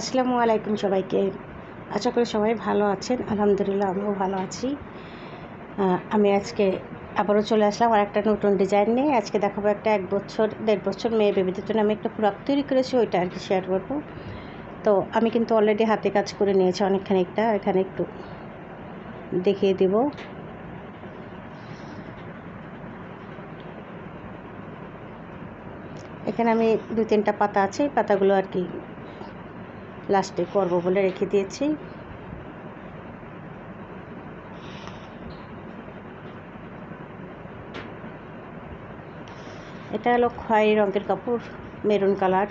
আসসালামু আলাইকুম সবাইকে। আশা করি সবাই ভালো আছেন। আলহামদুলিল্লাহ, আমিও ভালো আছি। আমি আজকে আবারও চলে আসলাম আর একটা নতুন ডিজাইন নিয়ে। আজকে দেখাবো একটা এক বছর, দেড় বছর মেয়ে বেবিদের জন্য আমি একটা ফ্রক তৈরি করেছি, ওইটা আর কি শেয়ার করব। তো আমি কিন্তু অলরেডি হাতে কাজ করে নিয়েছি অনেকখানি একটা, এখানে একটু দেখিয়ে দেব। এখানে আমি দু তিনটা পাতা আছে, এই পাতাগুলো আর কি লাস্টে করব বলে রেখে দিয়েছি। এটা হলো খয়েরি রঙের কাপড়, মেরুন কালার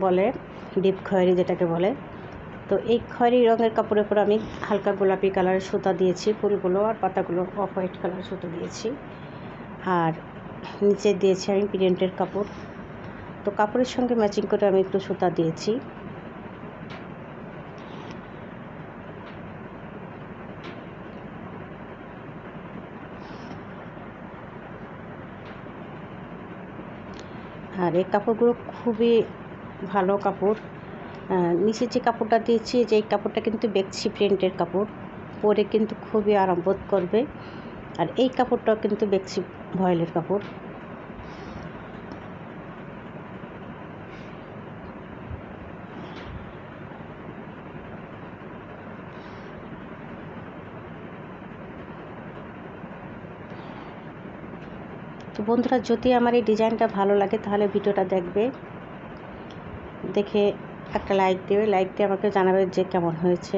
বলে, ডিপ খয়েরি যেটাকে বলে। তো এই খয়েরি রঙের কাপড়ের উপর আমি হালকা গোলাপি কালারের সুতা দিয়েছি, ফুলগুলো আর পাতাগুলো অফ হোয়াইট কালারের সুতো দিয়েছি। আর নিচে দিয়েছি আমি প্রিন্টের কাপড়। তো কাপড়ের সঙ্গে ম্যাচিং করে আমি একটু সুতা দিয়েছি। আর এই কাপড়গুলো খুবই ভালো কাপড়। নিচে যে কাপড়টা দিয়েছি, যে এই কাপড়টা কিন্তু বেক্সি প্রিন্টের কাপড়। পরে কিন্তু খুবই আরাম বোধ করবে। আর এই কাপড়টাও কিন্তু বেক্সি ভয়েলের কাপড়। তো বন্ধুরা, যদি আমার এই ডিজাইনটা ভালো লাগে, তাহলে ভিডিওটা দেখবে। দেখে একটা লাইক দেবে। লাইক দিয়ে আমাকে জানাবে যে কেমন হয়েছে।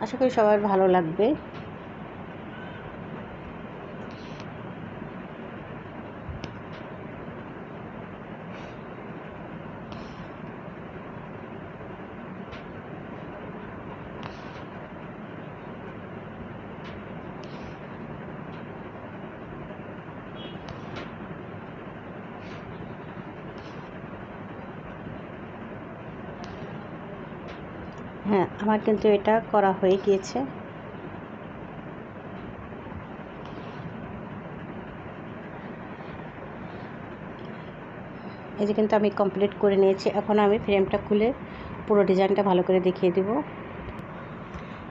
আশা করি সবার ভালো লাগবে। হ্যাঁ আমার কিন্তু এটা করা হয়ে গিয়েছে। এই যে কিন্তু আমি কমপ্লিট করে নিয়েছি। এখন আমি ফ্রেমটা খুলে পুরো ডিজাইনটা ভালো করে দেখিয়ে দেব।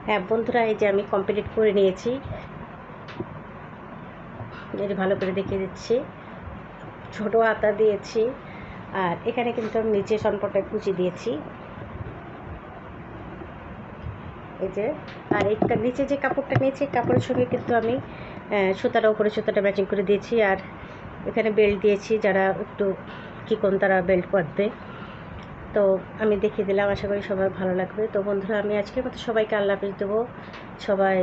হ্যাঁ বন্ধুরা, এই যে আমি কমপ্লিট করে নিয়েছি। যে ভালো করে দেখিয়ে দিচ্ছি। ছোটো হাতা দিয়েছি। আর এখানে কিন্তু আমি নিচে সম্পর্কে কুচি দিয়েছি। এই যে, আর এই নিচে যে কাপড়টা নিয়েছি কাপড়ের সঙ্গে কিন্তু আমি সুতাটা উপরে সুতাটা ম্যাচিং করে দিয়েছি। আর এখানে বেল্ট দিয়েছি যারা একটু চিকন তারা বেল্ট বাঁধবে তো আমি দেখিয়ে দিলাম, আশা করি সবার ভালো লাগবে। তো বন্ধুরা, আমি আজকের মতো সবাইকে আল্লাহ হাফিজ দেবো। সবাই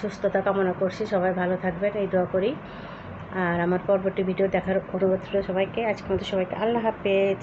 সুস্থতা কামনা করছি, সবাই ভালো থাকবেন, এই দোয়া করি। আর আমার পরবর্তী ভিডিও দেখার অনুরোধ ছিল সবাইকে। আজকের মতো সবাইকে আল্লাহ হাফেজ।